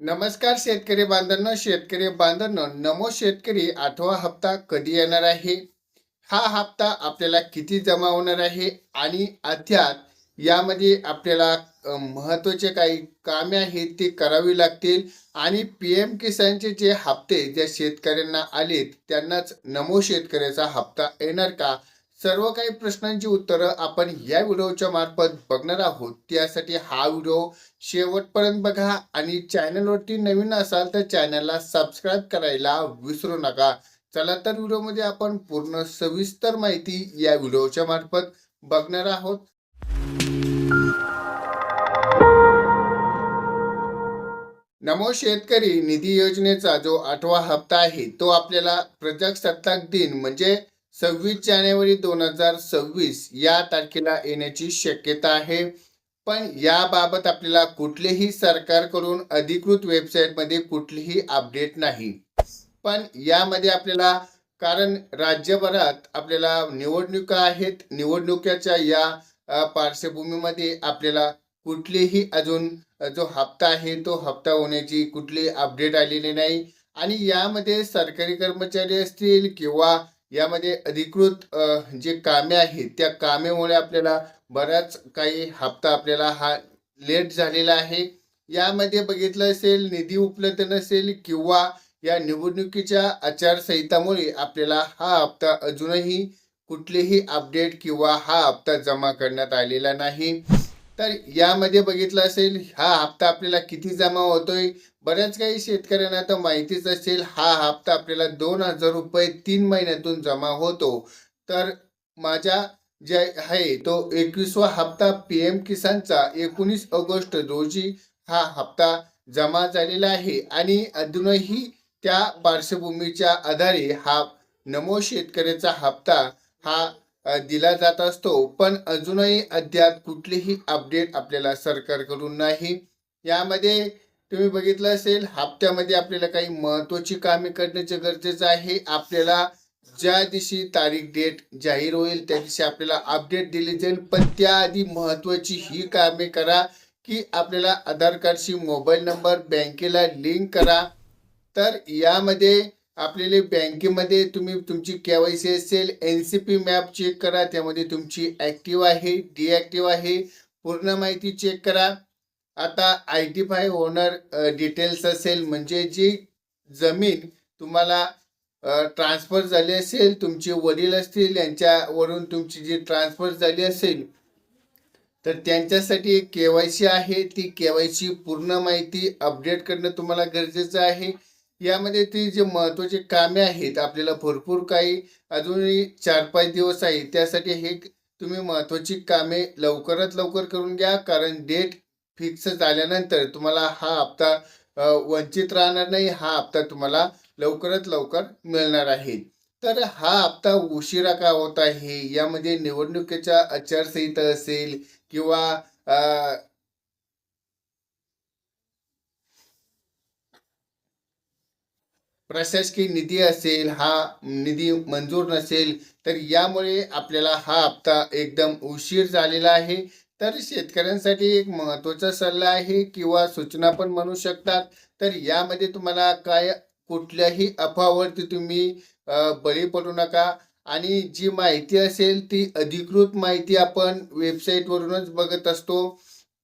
नमस्कार शेतकरी बांधवांनो शेतकरी बांधवांनो नमो शेतकरी आठवा हप्ता कधी येणार आहे? हा हप्ता आपल्याला किती जमा होणार आहे? आणि अध्यात यामध्ये आपल्याला महत्त्वाचे काही कामे आहेत ते करावी लागतील. आणि पी एम किसानचे जे हप्ते ज्या शेतकऱ्यांना आलेत त्यांनाच नमो शेतकऱ्याचा हप्ता येणार का? सर्व काही प्रश्नांची उत्तरं आपण या व्हिडिओच्या मार्फत बघणार आहोत. त्यासाठी हा व्हिडिओ शेवटपर्यंत बघा आणि चॅनलवरती नवीन असाल तर चॅनलला सबस्क्राईब करायला विसरू नका. चला तर व्हिडिओमध्ये आपण पूर्ण सविस्तर माहिती या व्हिडिओच्या मार्फत बघणार आहोत. नमो शेतकरी निधी योजनेचा जो आठवा हप्ता आहे तो आपल्याला प्रजासत्ताक दिन म्हणजे सव्वीस जानेवारी दोन हजार सव्वीस या तारखेला येण्याची शक्यता आहे. पण याबाबत आपल्याला कुठलेही सरकारकडून अधिकृत वेबसाईटमध्ये कुठलीही अपडेट नाही. पण यामध्ये आपल्याला कारण राज्यभरात आपल्याला निवडणुका आहेत निवडणुकीच्या या पार्श्वभूमीमध्ये आपल्याला कुठलीही अजून जो हप्ता आहे तो हप्ता होण्याची कुठली अपडेट आलेली नाही. आणि यामध्ये सरकारी कर्मचारी असतील किंवा यामध्ये अधिकृत जे कामे आहेत त्या कामेमुळे आपल्याला बराच काही हप्ता आपल्याला हा लेट झालेला आहे. यामध्ये बघितलं असेल निधी उपलब्ध नसेल किंवा या निवडणुकीच्या आचारसंहितामुळे आपल्याला हा हप्ता अजूनही कुठलेही अपडेट किंवा हा हप्ता जमा करण्यात आलेला नाही. तर यामध्ये बघितलं असेल हा हप्ता आपल्याला किती जमा होतोय? बऱ्याच काही शेतकऱ्यांना तर माहितीच असेल हा हप्ता आपल्याला दोन हजार रुपये तीन महिन्यातून जमा होतो. तर माझ्या जे आहे तो एकवीसवा हप्ता पी एम किसानचा एकोणीस ऑगस्ट रोजी हा हप्ता जमा झालेला आहे. आणि अजूनही त्या पार्श्वभूमीच्या आधारे हा नमो शेतकऱ्याचा हप्ता हा दिला जात असतो. पण अजूनही अद्याप कुठलीही अपडेट आपल्याला सरकारकडून नाही. यामध्ये तुम्ही बघितलं असेल हप्त्यामध्ये आपल्याला काही महत्त्वाची कामे करण्याचे गरजेचं आहे. आपल्याला ज्या दिवशी तारीख डेट जाहीर होईल त्या दिवशी आपल्याला अपडेट दिली जाईल. पण त्याआधी महत्त्वाची ही कामे करा की आपल्याला आधार कार्डशी मोबाईल नंबर बँकेला लिंक करा. तर यामध्ये आपल्याला बँकेमध्ये तुम्ही तुमची के वाय सी असेल N C P map check करा त्यामध्ये तुमची ॲक्टिव्ह आहे डिॲक्टिव्ह आहे पूर्ण माहिती चेक करा. आता आयडेंटिफाय ओनर डिटेल्स असेल म्हणजे जी जमीन तुम्हाला ट्रान्सफर झाली असेल तुमचे वडील असतील यांच्यावरून तुमची जी ट्रान्सफर झाली असेल तर त्यांच्यासाठी एक के वाय सी आहे. ती के वाय सी पूर्ण माहिती अपडेट करणं तुम्हाला गरजेचं आहे. यामध्ये ती जे महत्त्वाची कामे आहेत आपल्याला भरपूर काही अजूनही चार पाच दिवस आहे त्यासाठी हे तुम्ही महत्त्वाची कामे लवकरात लवकर करून घ्या कारण डेट फिक्स झाल्यानंतर तुम्हाला हा हप्ता वंचित राहणार नाही हा हप्ता तुम्हाला लवकरात लवकर मिळणार आहे. तर हा हप्ता उशिरा का होत आहे? यामध्ये निवडणुकीच्या आचारसंहिता असेल किंवा प्रशासकीय निधी असेल हा निधी मंजूर नसेल तर यामुळे आपल्याला हा हप्ता एकदम उशीर झालेला आहे. तर शेतकऱ्यांसाठी एक महत्त्वाचा सल्ला आहे किंवा सूचना पण म्हणू शकतात. तर यामध्ये तुम्हाला काय कुठल्याही अफावरती तुम्ही बळी पडू नका. आणि जी माहिती असेल ती अधिकृत माहिती आपण वेबसाईटवरूनच बघत असतो.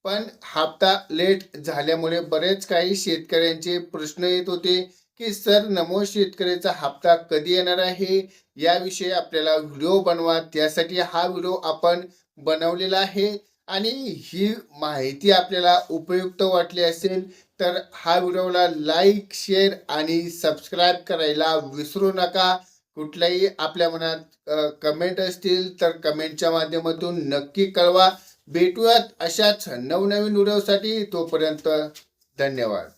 पण हप्ता लेट झाल्यामुळे बरेच काही शेतकऱ्यांचे प्रश्न येत होते. की सर नमो शेतकऱ्याचा हप्ता कधी येणार आहे? याविषयी आपल्याला व्हिडिओ बनवा. त्यासाठी हा व्हिडिओ आपण बनवलेला आहे. आणि ही माहिती आपल्याला उपयुक्त वाटली असेल तर हा व्हिडिओला लाईक शेअर आणि सबस्क्राईब करायला विसरू नका. कुठल्याही आपल्या मनात कमेंट असतील तर कमेंटच्या माध्यमातून नक्की कळवा. भेटूयात अशाच नवनवीन व्हिडिओसाठी. तोपर्यंत धन्यवाद.